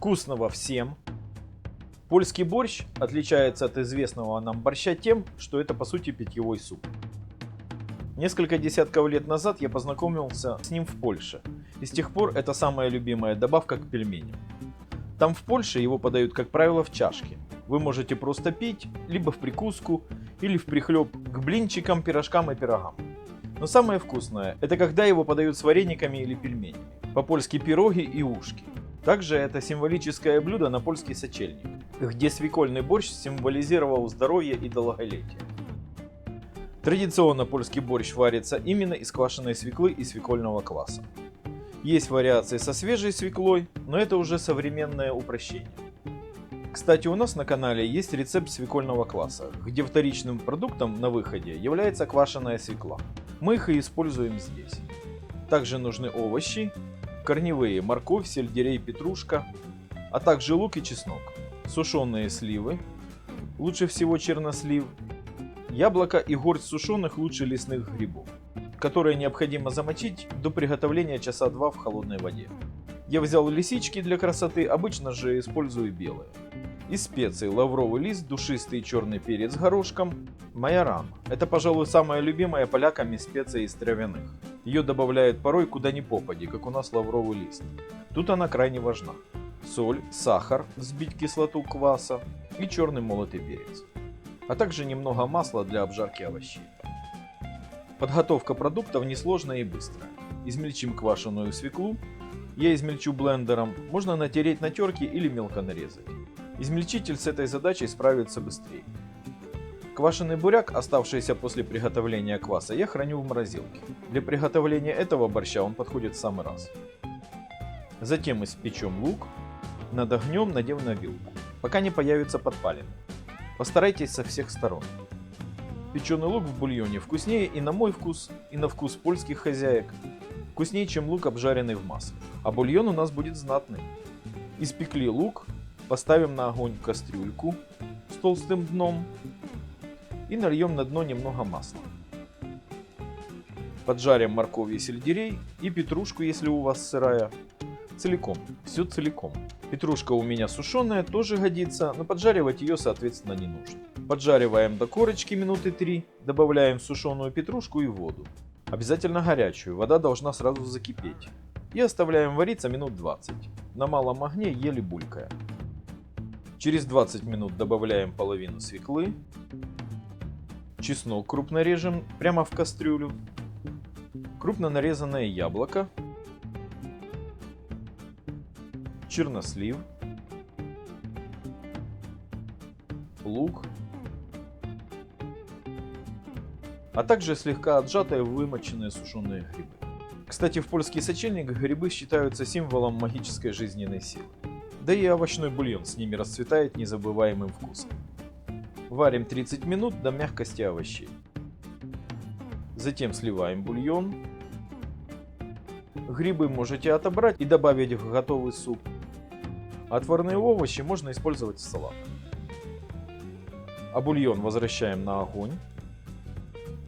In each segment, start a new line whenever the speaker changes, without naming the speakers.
Вкусного всем! Польский борщ отличается от известного нам борща тем, что это по сути питьевой суп. Несколько десятков лет назад я познакомился с ним в Польше, и с тех пор это самая любимая добавка к пельменям. Там в Польше его подают, как правило, в чашке. Вы можете просто пить, либо в прикуску, или в прихлеб к блинчикам, пирожкам и пирогам. Но самое вкусное – это когда его подают с варениками или пельменями. По-польски пироги и ушки. Также это символическое блюдо на польский сочельник, где свекольный борщ символизировал здоровье и долголетие. Традиционно польский борщ варится именно из квашеной свеклы и свекольного кваса. Есть вариации со свежей свеклой, но это уже современное упрощение. Кстати, у нас на канале есть рецепт свекольного кваса, где вторичным продуктом на выходе является квашеная свекла. Мы их и используем здесь. Также нужны овощи, корневые морковь, сельдерей, петрушка, а также лук и чеснок, сушеные сливы, лучше всего чернослив, яблоко и горсть сушеных лучше лесных грибов, которые необходимо замочить до приготовления часа два в холодной воде. Я взял лисички для красоты, обычно же использую белые. Из специй лавровый лист, душистый черный перец горошком, майоран. Это, пожалуй, самая любимая поляками специя из травяных. Ее добавляют порой куда ни попади, как у нас лавровый лист. Тут она крайне важна. Соль, сахар, взбить кислоту кваса и черный молотый перец. А также немного масла для обжарки овощей. Подготовка продуктов несложная и быстрая. Измельчим квашеную свеклу. Я измельчу блендером, можно натереть на терке или мелко нарезать. Измельчитель с этой задачей справится быстрее. Квашеный буряк, оставшийся после приготовления кваса, я храню в морозилке. Для приготовления этого борща он подходит в самый раз. Затем испечем лук, над огнем надев на вилку, пока не появится подпалины. Постарайтесь со всех сторон. Печеный лук в бульоне вкуснее и на мой вкус, и на вкус польских хозяек. Вкуснее, чем лук, обжаренный в масле. А бульон у нас будет знатный. Испекли лук, Поставим на огонь кастрюльку с толстым дном и нальем на дно немного масла. Поджарим морковь и сельдерей и петрушку, если у вас сырая, целиком, все целиком. Петрушка у меня сушеная, тоже годится, но поджаривать ее соответственно не нужно. Поджариваем до корочки минуты 3, добавляем сушеную петрушку и воду. Обязательно горячую, вода должна сразу закипеть. И оставляем вариться минут 20, на малом огне еле булькая. Через 20 минут добавляем половину свеклы. Чеснок крупно режем прямо в кастрюлю. Крупно нарезанное яблоко. Чернослив. Лук. А также слегка отжатые вымоченные сушеные грибы. Кстати, в польский сочельник грибы считаются символом магической жизненной силы. Да и овощной бульон с ними расцветает незабываемым вкусом. Варим 30 минут до мягкости овощей. Затем сливаем бульон. Грибы можете отобрать и добавить в готовый суп. Отварные овощи можно использовать в салат. А бульон возвращаем на огонь.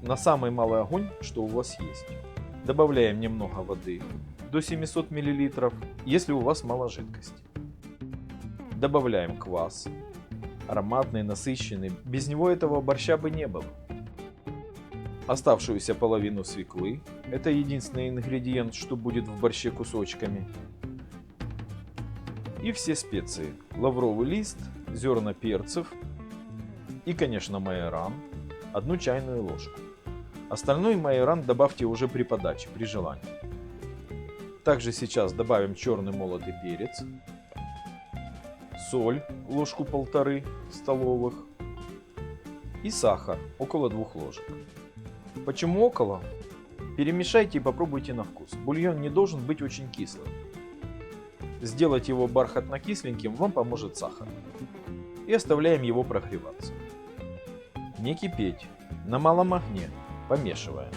На самый малый огонь, что у вас есть. Добавляем немного воды до 700 мл, если у вас мало жидкости. Добавляем квас. Ароматный, насыщенный. Без него этого борща бы не было. Оставшуюся половину свеклы. Это единственный ингредиент, что будет в борще кусочками. И все специи. Лавровый лист, зерна перцев и, конечно, майоран. Одну чайную ложку. Остальной майоран добавьте уже при подаче, при желании. Также сейчас добавим черный молотый перец, соль ложку полторы столовых и сахар около двух ложек. Почему около? Перемешайте и попробуйте на вкус. Бульон не должен быть очень кислым. Сделать его бархатно-кисленьким вам поможет сахар. И оставляем его прогреваться. Не кипеть. На малом огне. Помешиваем.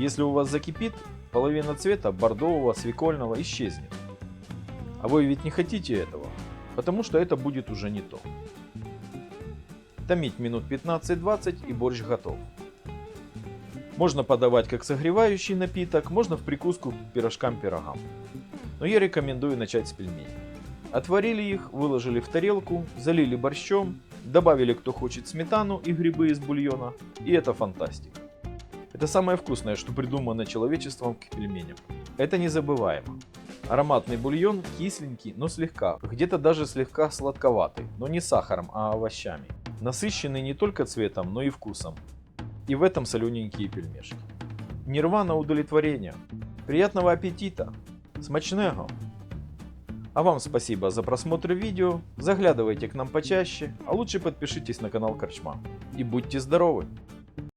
Если у вас закипит, половина цвета бордового свекольного исчезнет. А вы ведь не хотите этого потому что это будет уже не то. Томить минут 15-20 и борщ готов. Можно подавать как согревающий напиток, можно в прикуску к пирожкам-пирогам. Но я рекомендую начать с пельменей. Отварили их, выложили в тарелку, залили борщом, добавили кто хочет сметану и грибы из бульона, и это фантастика. Это самое вкусное, что придумано человечеством к пельменям. Это незабываемо. Ароматный бульон, кисленький, но слегка, где-то даже слегка сладковатый, но не сахаром, а овощами. Насыщенный не только цветом, но и вкусом. И в этом солененькие пельмешки. Нирвана удовлетворения. Приятного аппетита! Смачного! А вам спасибо за просмотр видео, заглядывайте к нам почаще, а лучше подпишитесь на канал Корчма. И будьте здоровы!